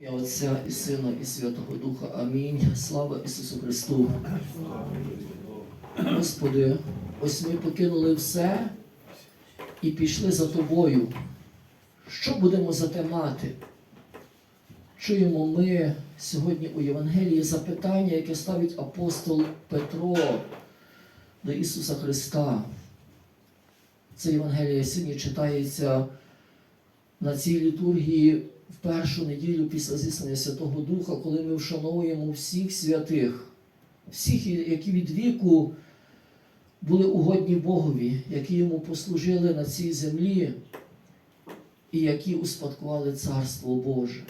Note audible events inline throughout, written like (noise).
Ім'я Отця і Сина, і Святого Духа. Амінь. Слава Ісусу Христу. Господи, ось ми покинули все і пішли за Тобою. Що будемо за те мати? Чуємо ми сьогодні у Євангелії запитання, яке ставить апостол Петро до Ісуса Христа. Це Євангеліє сьогодні читається на цій літургії в першу неділю після зіснення Святого Духа, коли ми вшановуємо всіх святих, всіх, які від віку були угодні Богові, які йому послужили на цій землі і які успадкували Царство Боже.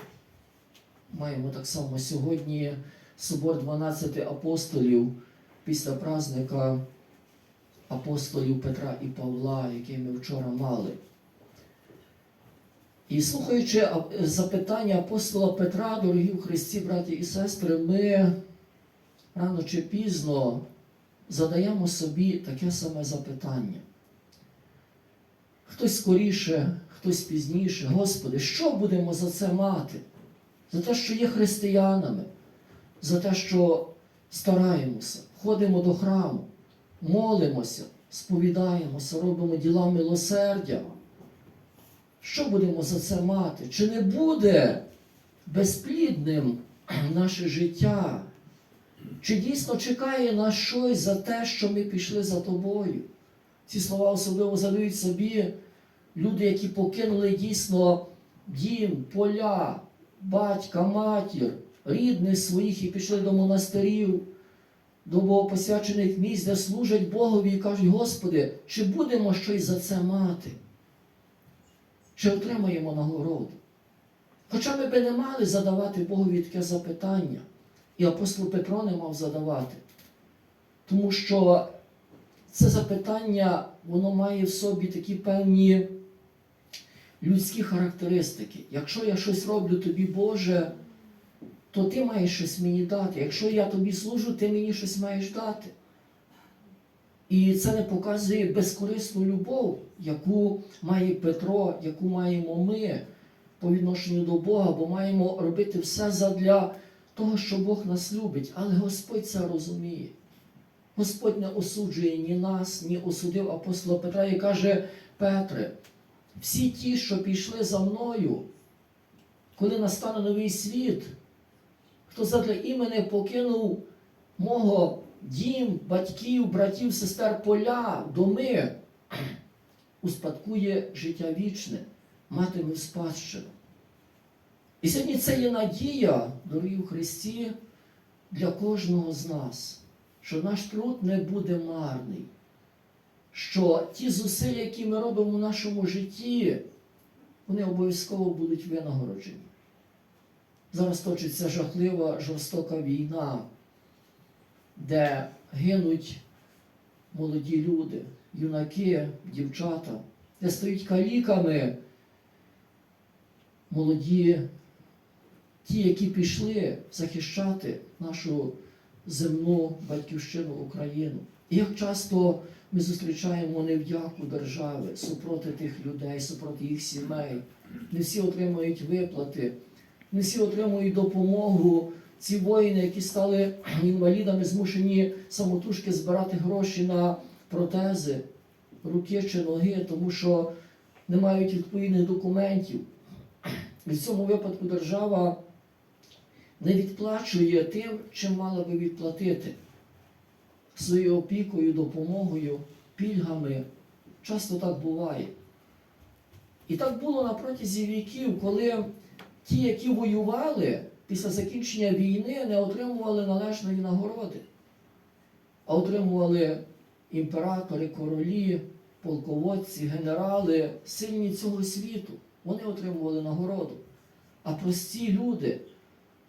Маємо так само сьогодні собор 12 апостолів після праздника апостолів Петра і Павла, який ми вчора мали. І слухаючи запитання апостола Петра, дорогі в Христі, браті і сестри, ми рано чи пізно задаємо собі таке саме запитання. Хтось скоріше, хтось пізніше. Господи, що будемо за це мати? За те, що є християнами, за те, що стараємося, ходимо до храму, молимося, сповідаємося, робимо діла милосердя. Що будемо за це мати? Чи не буде безплідним (clears throat) наше життя? Чи дійсно чекає нас щось за те, що ми пішли за тобою? Ці слова особливо задають собі люди, які покинули дійсно дім, поля, батька, матір, рідних своїх і пішли до монастирів, до богопосвячених місць, де служать Богові і кажуть, Господи, чи будемо щось за це мати? Чи отримаємо нагороду? Хоча ми би не мали задавати Богові таке запитання, і апостол Петро не мав задавати. Тому що це запитання, воно має в собі такі певні людські характеристики. Якщо я щось роблю тобі, Боже, то ти маєш щось мені дати. Якщо я тобі служу, ти мені щось маєш дати. І це не показує безкорисну любов, яку має Петро, яку маємо ми по відношенню до Бога, бо маємо робити все задля того, що Бог нас любить. Але Господь це розуміє. Господь не осуджує ні нас, ні осудив апостола Петра і каже, Петре, всі ті, що пішли за мною, коли настане новий світ, хто задля імени покинув мого дім, батьків, братів, сестер, поля, доми, (clears throat) успадкує життя вічне, матиме спадщину. І сьогодні це є надія, дорогі в Христі, для кожного з нас, що наш труд не буде марний, що ті зусилля, які ми робимо в нашому житті, вони обов'язково будуть винагороджені. Зараз точиться жахлива жорстока війна, де гинуть молоді люди, юнаки, дівчата, де стають каліками молоді, ті, які пішли захищати нашу земну батьківщину Україну. І як часто ми зустрічаємо невдяку держави супроти тих людей, супроти їх сімей. Не всі отримують виплати, не всі отримують допомогу. Ці воїни, які стали (clears throat) інвалідами, змушені самотужки збирати гроші на протези, руки чи ноги, тому що не мають відповідних документів. (clears throat) І в цьому випадку держава не відплачує тим, чим мала би відплатити своєю опікою, допомогою, пільгами. Часто так буває. І так було на протязі віків, коли ті, які воювали після закінчення війни, не отримували належної нагороди, а отримували імператори, королі, полководці, генерали, сильні цього світу. Вони отримували нагороду. А прості люди,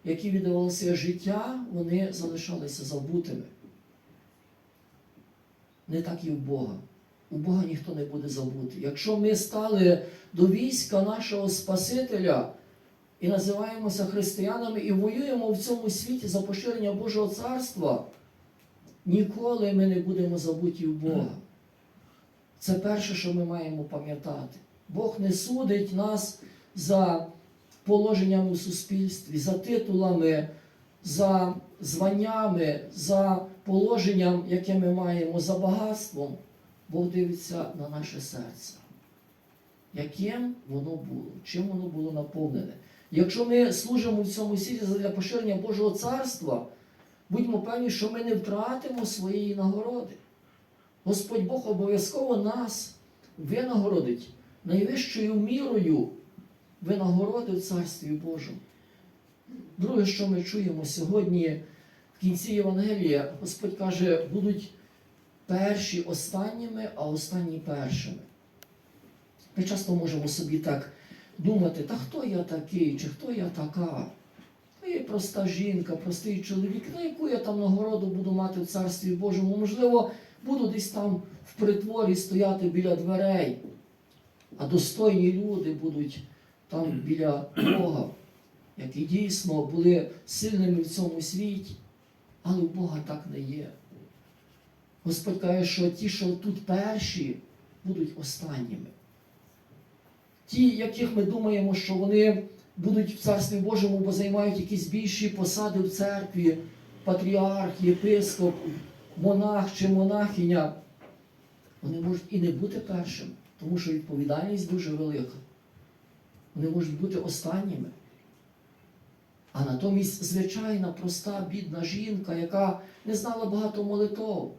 які віддавали життя, вони залишалися забутими. Не так і в Бога. У Бога ніхто не буде забути. Якщо ми стали до війська нашого Спасителя і називаємося християнами і воюємо в цьому світі за поширення Божого царства, ніколи ми не будемо забуті в Бога. Це перше, що ми маємо пам'ятати. Бог не судить нас за положеннями у суспільстві, за титулами, за званнями, за положенням, яке ми маємо, за багатством, Бог дивиться на наше серце. Яким воно було, чим воно було наповнене. Якщо ми служимо в цьому світі для поширення Божого царства, будьмо певні, що ми не втратимо своєї нагороди. Господь Бог обов'язково нас винагородить найвищою мірою винагороди в Царстві Божому. Друге, що ми чуємо сьогодні в кінці Євангелія, Господь каже, будуть перші останніми, а останні першими. Ми часто можемо собі так думати, та хто я такий, чи хто я така? Та я проста жінка, простий чоловік, на яку я там нагороду буду мати в Царстві Божому? Можливо, буду десь там в притворі стояти біля дверей, а достойні люди будуть там біля Бога, які дійсно були сильними в цьому світі, але у Бога так не є. Господь каже, що ті, що тут перші, будуть останніми. Ті, яких ми думаємо, що вони будуть в Царстві Божому, бо займають якісь більші посади в церкві, патріарх, єпископ, монах чи монахиня, вони можуть і не бути першими, тому що відповідальність дуже велика. Вони можуть бути останніми. А натомість звичайна, проста, бідна жінка, яка не знала багато молитов,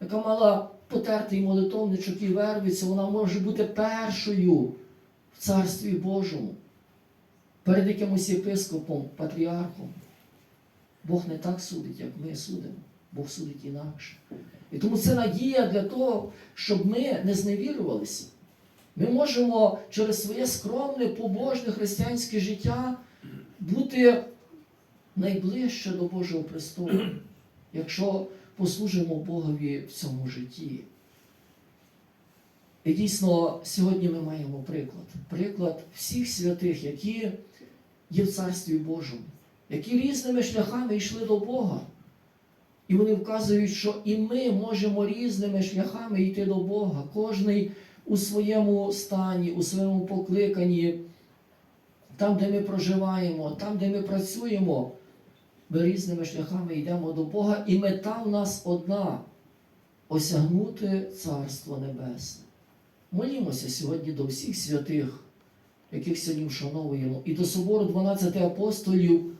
яка мала потертий молитовничок і вервицю, вона може бути першою в Царстві Божому, перед якимось єпископом, патріархом. Бог не так судить, як ми судимо. Бог судить інакше. І тому це надія для того, щоб ми не зневірювалися. Ми можемо через своє скромне, побожне християнське життя бути найближче до Божого престолу, якщо послужимо Богові в цьому житті. І дійсно, сьогодні ми маємо приклад. Приклад всіх святих, які є в Царстві Божому, які різними шляхами йшли до Бога. І вони вказують, що і ми можемо різними шляхами йти до Бога. Кожний у своєму стані, у своєму покликанні, там, де ми проживаємо, там, де ми працюємо, ми різними шляхами йдемо до Бога, і мета в нас одна осягнути Царство Небесне. Молімося сьогодні до всіх святих, яких сьогодні вшановуємо, і до собору 12 апостолів,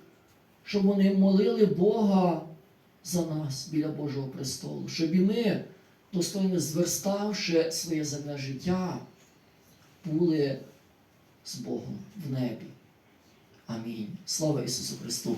щоб вони молили Бога за нас біля Божого престолу, щоб і ми, достойно зверставши своє земне життя, були з Богом в небі. Амінь. Слава Ісусу Христу!